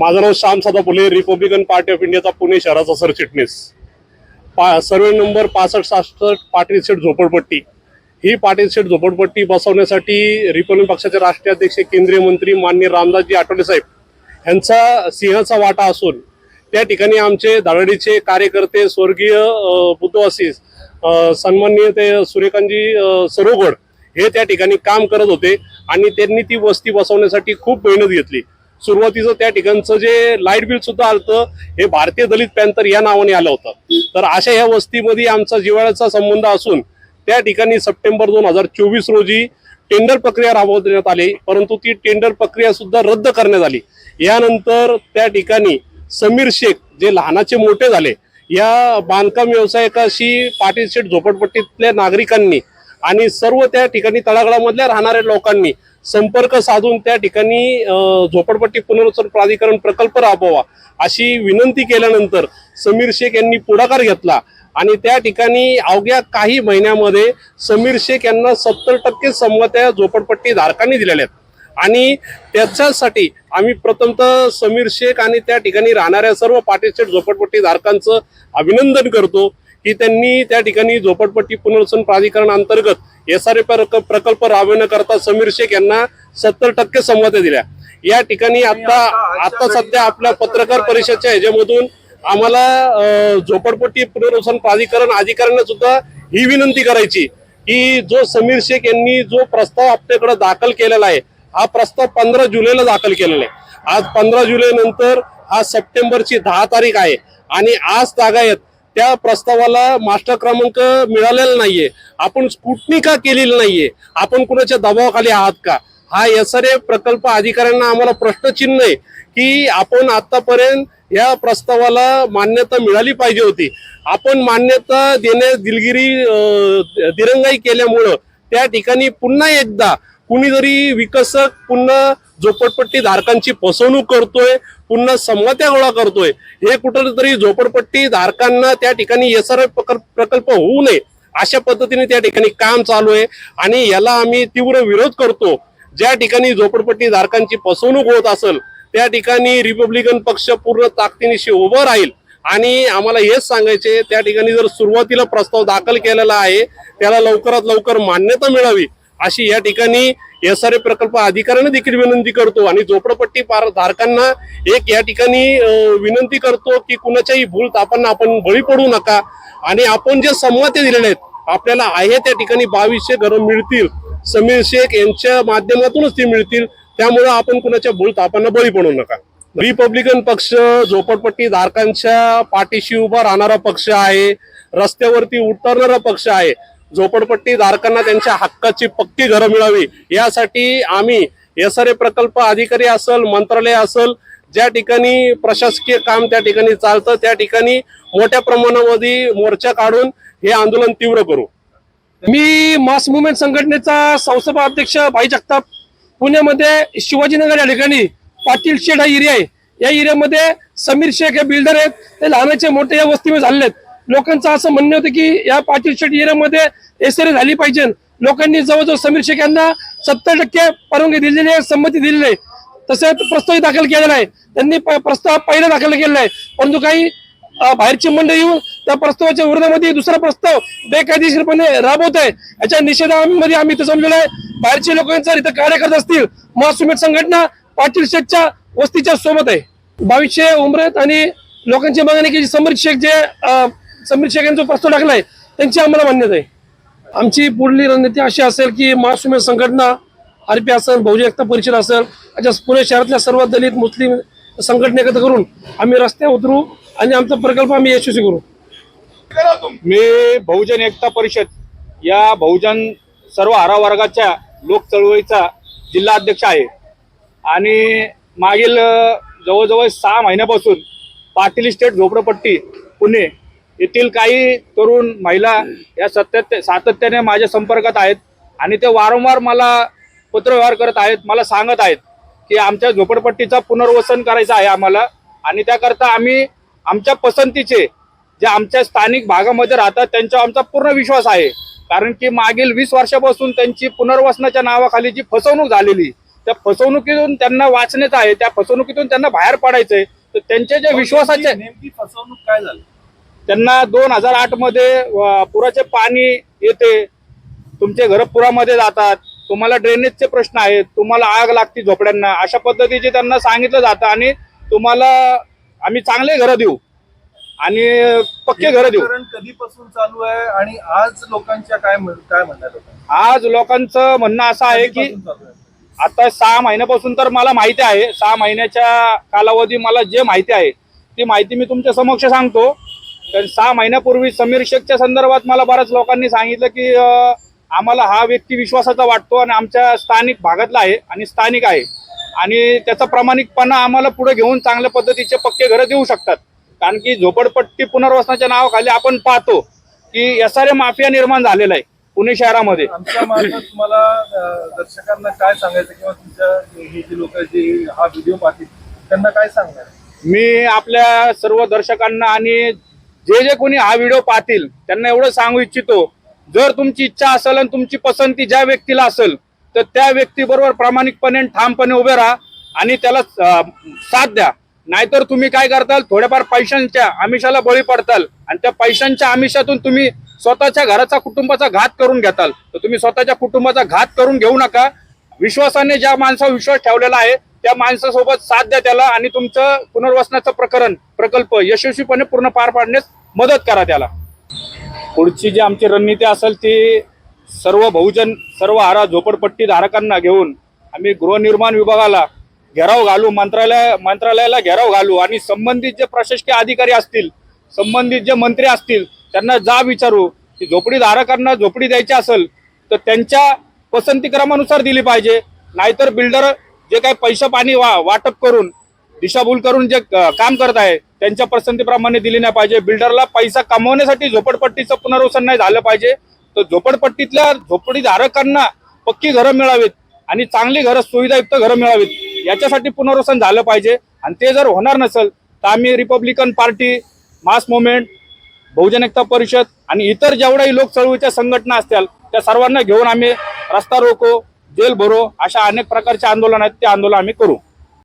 माझं नाव श्याम सदा फुले Republican party of इंडियाचा पुणे शहराचा सरचिटणीस पा सर्वे नंबर पासष्ट सहासष्ट पाटील सेट झोपडपट्टी. ही पाटील सेट झोपडपट्टी बसवण्यासाठी रिपब्लिकन पक्षाचे राष्ट्रीय अध्यक्ष केंद्रीय मंत्री माननीय रामदासजी आठवले साहेब. यांचा सिंहाचा वाटा असून त्या ठिकाणी आमचे धाडडीचे कार्यकर्ते स्वर्गीय बुद्धवासी सन्माननीय ते सूर्यकांतजी सरोगड हे त्या ठिकाणी काम करत होते आणि त्यांनी ती वस्ती बसवण्यासाठी खूप मेहनत घेतली. सुरुवातीचं त्या ठिकाणचं जे लाइट बिल सुद्धा आलं हे भारतीय दलित पॅन्थर या नावाने आलं होतं. तर अशा ह्या वस्तीमध्ये आमचा जिव्हाळ्याचा संबंध असून त्या ठिकाणी सप्टेंबर दोन हजार चोवीस रोजी टेंडर प्रक्रिया राबवण्यात आली परंतु ती टेंडर प्रक्रिया सुद्धा रद्द करण्यात आली. यानंतर त्या ठिकाणी समीर शेख जे लहानाचे मोठे झाले या बांधकाम व्यवसायकाशी पाटील शेठ झोपडपट्टीतल्या नागरिकांनी आणि सर्व त्या ठिकाणी तळागाळामधल्या राहणाऱ्या लोकांनी संपर्क साधून त्या ठिकाणी झोपडपट्टी पुनर्वसन प्राधिकरण प्रकल्प राबवा अशी विनंती केल्यानंतर समीर शेख यांनी पुढाकार घेतला आणि त्या ठिकाणी अवघ्या काही महिन्यामध्ये समीर शेख यांना सत्तर टक्के संमत्या झोपडपट्टी धारकांनी दिलेल्या आहेत. आणि त्याच्यासाठी आम्ही प्रथमतः समीर शेख आणि त्या ठिकाणी राहणाऱ्या सर्व पाटील झोपडपट्टी धारकांचं अभिनंदन करतो. की त्यांनी त्या ठिकाणी झोपडपट्टी पुनर्वसन प्राधिकरण अंतर्गत एस आर प्रकल्प राबवण्याकरता समीर शेख यांना सत्तर टक्के संमत्या दिल्या. या ठिकाणी आता आता सध्या आपल्या पत्रकार परिषदेच्या ह्याच्यामधून आम्हाला झोपडपट्टी पुनर्वसन प्राधिकरण अधिकाऱ्यांना सुद्धा ही विनंती करायची की जो समीर शेख यांनी जो प्रस्ताव आपल्याकडे दाखल केलेला आहे हा प्रस्ताव पंधरा जुलैला दाखल केलेला आहे. आज पंधरा जुलै नंतर हा सप्टेंबरची दहा तारीख आहे आणि आज तागायत त्या प्रस्तावाला मास्टर क्रमांक मिळालेला नाहीये. आपण स्कुटनी का केलेली नाहीये. आपण कुणाच्या दबावाखाली आहात का? हा एस आर ए प्रकल्प अधिकाऱ्यांना आम्हाला प्रश्नचिन्ह आहे की आपण आतापर्यंत या प्रस्तावाला मान्यता मिळाली पाहिजे होती. आपण मान्यता देण्यास दिलगिरी दिरंगाई केल्यामुळं त्या ठिकाणी पुन्हा एकदा कुणीतरी विकसक पुन्हा झोपडपट्टी धारकांची फसवणूक करतोय पुन्हा संमत्या गोळा करतोय. हे कुठंतरी झोपडपट्टी धारकांना त्या ठिकाणी एसआर प्रकल्प होऊ नये अशा पद्धतीने त्या ठिकाणी काम चालू आहे. आणि याला आम्ही तीव्र विरोध करतो. ज्या ठिकाणी झोपडपट्टी धारकांची फसवणूक होत असेल त्या ठिकाणी रिपब्लिकन पक्ष पूर्ण ताकदीनिशी उभं राहील. आणि आम्हाला हेच सांगायचे त्या ठिकाणी जर सुरुवातीला प्रस्ताव दाखल केलेला आहे त्याला लवकरात लवकर मान्यता मिळावी. अशी या ठिकाणी एस आर ए प्रकल्प अधिकाऱ्यांना देखील विनंती करतो आणि झोपडपट्टी पार धारकांना एक या ठिकाणी विनंती करतो की कुणाच्याही भूल तापांना आपण बळी पडू नका आणि आपण जे संमती दिलेले आहेत आपल्याला आहे त्या ठिकाणी बावीसशे घरं मिळतील. समीर शेख यांच्या माध्यमातूनच ती मिळतील. त्यामुळे आपण कुणाच्या भूल तापांना बळी पडू नका. रिपब्लिकन पक्ष झोपडपट्टी धारकांच्या पाठीशी उभा राहणारा पक्ष आहे. रस्त्यावरती उतरणारा पक्ष आहे. झोपडपट्टीधारकांना त्यांच्या हक्काची पक्की घरं मिळावी यासाठी आम्ही एस आर ए प्रकल्प अधिकारी असल मंत्रालय असल ज्या ठिकाणी प्रशासकीय काम त्या ठिकाणी चालतं त्या ठिकाणी मोठ्या प्रमाणामध्ये मोर्चा काढून हे आंदोलन तीव्र करू. मी मास मुवमेंट संघटनेचा संसभा अध्यक्ष भाई जगताप पुण्यामध्ये शिवाजीनगर या ठिकाणी पाटील शेड हा एरिया आहे. या एरियामध्ये समीर शेख हे बिल्डर आहेत. ते लहानाचे मोठे या वस्तीमध्ये झालेले आहेत. लोकांचं असं म्हणणं होतं की या पाटील शेट एरियामध्ये एसरे झाली पाहिजे. लोकांनी जवळजवळ समीर शेख यांना सत्तर टक्के परवानगी दिलेली आहे संमती दिलेली आहे. तसेच प्रस्ताव दाखल केलेला आहे. त्यांनी प्रस्ताव पहिला दाखल केलेला आहे. परंतु काही बाहेरची मंडळी येऊन त्या प्रस्तावाच्या विरोधामध्ये दुसरा प्रस्ताव बेकायदेशीरपणे राबवत आहे. याच्या निषेधामध्ये आम्ही इथं जमलेलो आहे. बाहेरचे लोक जर इथं कार्य करत असतील महासुमेट संघटना पाटील शेठच्या वस्तीच्या सोबत आहे. बावीसशे उमरत आणि लोकांची मागणी की समीर शेख जे समीर शेख यांचा प्रस्ताव टाकलाय. त्यांची आम्हाला मान्यता आहे. आमची पुढली रणनीती अशी असेल की महासुमेट संघटना आरपी असेल बहुजन एकता परिषद असेल अशा पुणे शहरातल्या सर्व दलित मुस्लिम संघटना एकत्र करून आम्ही रस्त्यावर उतरू आणि आमचा प्रकल्प आम्ही यशस्वी करू. मी बहुजन एकता परिषद या बहुजन सर्व आरा वर्गाच्या लोक चळवळीचा जिल्हा अध्यक्ष आहे. आणि मागील जवळजवळ सहा महिन्यापासून पाटील स्टेट झोपडपट्टी पुणे येथील काही तरुण महिला या सत्य सातत्याने माझ्या संपर्कात आहेत आणि ते वारंवार मला पत्रव्यवहार करत आहेत मला सांगत आहेत की आमच्या झोपडपट्टीचा पुनर्वसन करायचं आहे आम्हाला आणि त्याकरता आम्ही आमच्या पसंतीचे जे आमच्या स्थानिक भागामध्ये राहतात त्यांच्यावर आमचा पूर्ण विश्वास आहे. कारण की मागील वीस वर्षापासून त्यांची पुनर्वसनाच्या नावाखाली जी फसवणूक झालेली त्या फसवणुकीतून त्यांना वाचण्याचं आहे त्या फसवणुकीतून त्यांना बाहेर पडायचंय. तर त्यांचे जे विश्वासाचे नेमकी फसवणूक काय झाली? त्यांना दोन हजार आठमध्ये अ, पुराचे पाणी येते. तुमचे घर पुरामध्ये जातात. तुम्हाला ड्रेनेजचे प्रश्न आहेत. तुम्हाला आग लागते झोपड्यांना. अशा पद्धतीचे त्यांना सांगितलं जातं आणि तुम्हाला आम्ही चांगले घरं देऊ. आणि पक्के घरं देऊ. कधीपासून चालू आहे आणि आज लोकांच्या काय म्हण- काय लोकांना? आज लोकांचं म्हणणं असं आहे की? आता सहा महिन्यापासून तर मला माहिती आहे. सहा महिन्याच्या कालावधी मला जे माहिती आहे ती माहिती मी तुमच्या समक्ष सांगतो. तर सहा महिन्यापूर्वी समीर शेखच्या संदर्भात मला बऱ्याच लोकांनी सांगितलं की आम्हाला हा व्यक्ती विश्वासाचा वाटतो आणि आमच्या स्थानिक भागातला आहे आणि स्थानिक आहे. आणि त्याचा प्रामाणिकपणा आम्हाला पुढे घेऊन चांगल्या पद्धतीचे पक्के घरं देऊ शकतात. कारण की झोपडपट्टी पुनर्वसनाच्या नावाखाली आपण पाहतो की एस आर माफिया निर्माण झालेला आहे पुणे शहरामध्ये. तुम्हाला दर्शकांना काय सांगायचं किंवा तुमच्या हे जे लोक जे हा व्हिडिओ पाहतील त्यांना काय सांगणार? मी आपल्या सर्व दर्शकांना आणि जे जे कोणी हा व्हिडिओ पाहतील त्यांना एवढं सांगू इच्छितो जर तुमची इच्छा असेल आणि तुमची पसंती ज्या व्यक्तीला असेल तर त्या व्यक्तीबरोबर प्रामाणिकपणे आणि ठामपणे उभे राहा आणि त्याला साथ द्या. नाहीतर तुम्ही काय करताल थोड्याफार पैशांच्या आमिषाला बळी पडताल आणि त्या पैशांच्या आमिषातून तुम्ही स्वतःच्या घराचा कुटुंबाचा घात करून घेताल. तर तुम्ही स्वतःच्या कुटुंबाचा घात करून घेऊ नका. विश्वासाने ज्या माणसावर विश्वास ठेवलेला आहे त्या माणसासोबत साथ द्या त्याला आणि तुमचं पुनर्वसनाचं प्रकरण प्रकल्प यशस्वीपणे पूर्ण पार पाडण्यास मदत करा त्याला. पुढची जी आमची रणनीती असेल ती सर्व बहुजन सर्व आरा झोपडपट्टी धारकांना घेऊन आम्ही गृहनिर्माण विभागाला घेराव घालू मंत्रालय मंत्रालयाला घेराव घालू आणि संबंधित जे प्रशासकीय अधिकारी असतील संबंधित जे मंत्री असतील त्यांना जा विचारू. की झोपडी धारकांना झोपडी द्यायची असेल तर त्यांच्या पसंतीक्रमानुसार दिली पाहिजे. नाहीतर बिल्डर जे काही पैसा पाणी वा वाटप करून दिशाभूल करून जे काम करत आहे त्यांच्या पसंतीप्रमाणे दिली नाही पाहिजे. बिल्डरला पैसा कमवण्यासाठी झोपडपट्टीचं पुनर्वसन नाही झालं पाहिजे. तर झोपडपट्टीतल्या झोपडीधारकांना पक्की घरं मिळावीत आणि चांगली घरं सुविधायुक्त घरं मिळावीत. याच्यासाठी पुनर्वसन झालं पाहिजे. आणि ते जर होणार नसेल तर आम्ही Republican party mass movement Bahujan Ekta Parishad आणि इतर जेवढ्याही लोक चळवळीच्या संघटना असतील त्या सर्वांना घेऊन आम्ही रस्ता रोको जेल भरो अशा अनेक प्रकारचे आंदोलन आहेत ते आंदोलन आम्ही करू.